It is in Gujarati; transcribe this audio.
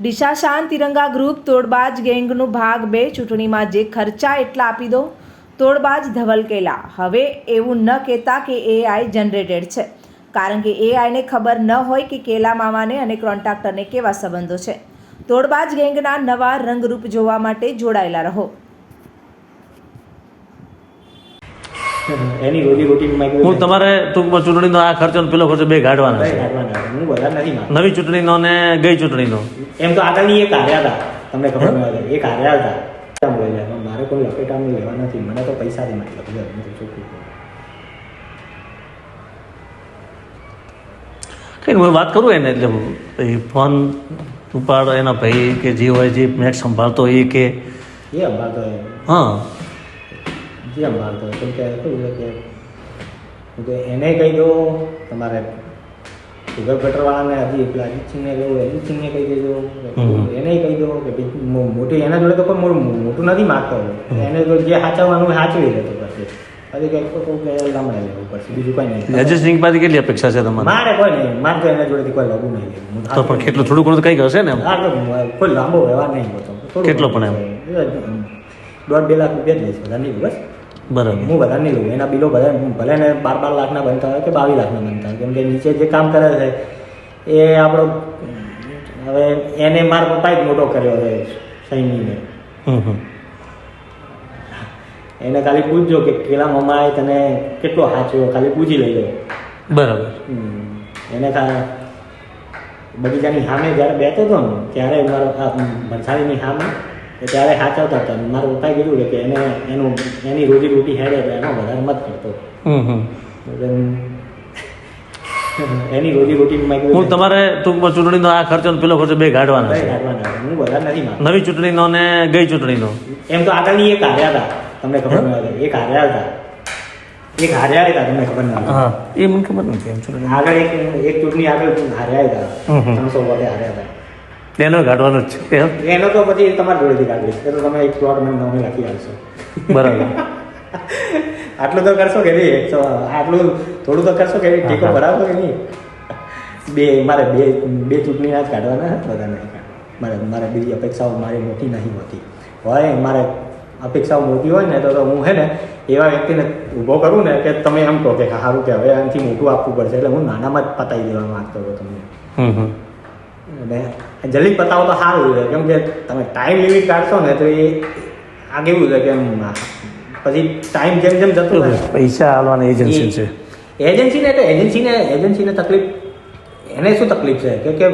ડીસા શાંત તિરંગા ગ્રુપ તોડબાજ ગેંગનું ભાગ બે. ચૂંટણીમાં જે ખર્ચા એટલા આપી દો તોડબાજ ધવલકેલા હવે એવું ન કહેતા કે એઆઈ જનરેટેડ છે. કારણ કે એઆઈને ખબર ન હોય કે કેલા મામાને અને કોન્ટ્રાક્ટરને કેવા સંબંધો છે. તોડબાજ ગેંગના નવા રંગરૂપ જોવા માટે જોડાયેલા રહો. એની રોજી રોટી હું તમારે ટૂંકમાં ચૂંટણીનો આ ખર્ચો પેલો ખર્ચો બે કાઢવાના છે. હું બધા નથી નવી ચૂંટણીનો ને ગઈ ચૂંટણીનો. એમ તો આગળની એક હાર્યા હતા. તમને ખબર ન એક હાર્યા હતા. મારે કોઈ લપેટામાં લેવા નથી. મને તો પૈસા મતલબ ચોખ્ખું કહું. કઈ હું વાત કરું એને એટલે ફોન ઉપાડ એના ભાઈ કે જે હોય જે મેચ સંભાળતો એ કે એ સંભાળતો હા. જે મારતો કેમ કે કેવું છે કે તો એને કહી દો તમારે સુગર પેટ્રોલવાળાને હજી પેલા અજીતસિંહને કહ્યું અજીતસિંહને કહી દેજો. એને કહી દો કે મોટી એના જોડે તો કોઈ મોટું મોટું નથી માગતો. એને જો જે સાચવવાનું સાચવી લેતો પછી. હજી કંઈક તો કહું કે લમણે લેવું પડશે બીજું કંઈ નહીં. અજય સિંહ કેટલી અપેક્ષા છે તમારે? મારે કોઈ નહીં. મારે તો એના જોડેથી કોઈ લગું નહીં. તો પણ કેટલું થોડું ઘણું તો કંઈક હશે ને હા, તો કોઈ લાંબો વ્યવહાર નહીં હોતો કેટલો પણ એમ? દોઢ બે લાખ રૂપિયા જ લઈશ બધા નહીં બસ. બરાબર. હું બધા નહીં લઉં. એના બિલો ભલે ભલે ને બાર બાર લાખના બનતા હોય કે બાવીસ લાખના બનતા હોય. કેમ કે નીચે જે કામ કરે છે એ આપણો હવે એને મારા પપ્પાએ જ મોટો કર્યો છે સૈનીને એને ખાલી પૂછજો કે કેલા મમ્માએ તને કેટલો સાચવ્યો ખાલી પૂછી લેજો. બરાબર. એને બગીચાની સામે જ્યારે બેઠો હતો ને ત્યારે મારો આ સામે ત્યારે સાચવતા હતા. મારા પપ્પાએ કીધું કે એને એનું એની રોજી રોટી હેડે તો એનો વધારે મત કરતો એની રોજી રોટી હું તમારે ટૂંકમાં ચૂંટણીનો આ ખર્ચો ને પેલો ખર્ચો બે કાઢવાના છે. હું વધારે નથી નવી ચૂંટણીનો ને ગઈ ચૂંટણીનો. એમ તો આગળની એક હાર્યા હતા. તમને ખબર ન હોય. એક હાર્યા હતા. એક હાર્યા હતા તમને ખબર ના હા એ મને ખબર નથી એમ આગળ એક એક ચૂંટણી આગળ હાર્યા હતા. ત્રણસો વોટે હાર્યા હતા. એનો કાઢવાનો જ છે એનો તો પછી તમારી જોડેથી કાઢીશ એ તો તમે એક પ્લોટ મને નવમે લખી આવશો બરાબર. આટલું તો કરશો કે નહીં? આટલું થોડું તો કરશો કે ટેકો. ભરાવશો કે નહીં? બે મારે બે બે ચૂંટણીના જ કાઢવાના બધા નહીં મારે મારે બીજી અપેક્ષાઓ મારી મોટી નહીં હોતી. હોય મારે અપેક્ષાઓ મોટી હોય ને તો હું હે ને એવા વ્યક્તિને ઊભો કરું ને કે તમે એમ કહો કે સારું કે હવે આનાથી મોટું આપવું પડશે. એટલે હું નાનામાં જ પતાવી દેવા માંગતો હતો તમને. હમ હમ. અને જલ્દી પતાવો તો સારું છે. કેમ કે તમે ટાઈમ લિમિટ કાઢશો ને તો એ આ કેવું છે કે પછી ટાઈમ જેમ જેમ જતો રહે પૈસા આવવાની એજન્સી છે. એજન્સીને એટલે એજન્સીને એજન્સીને તકલીફ એને શું તકલીફ છે? કે કે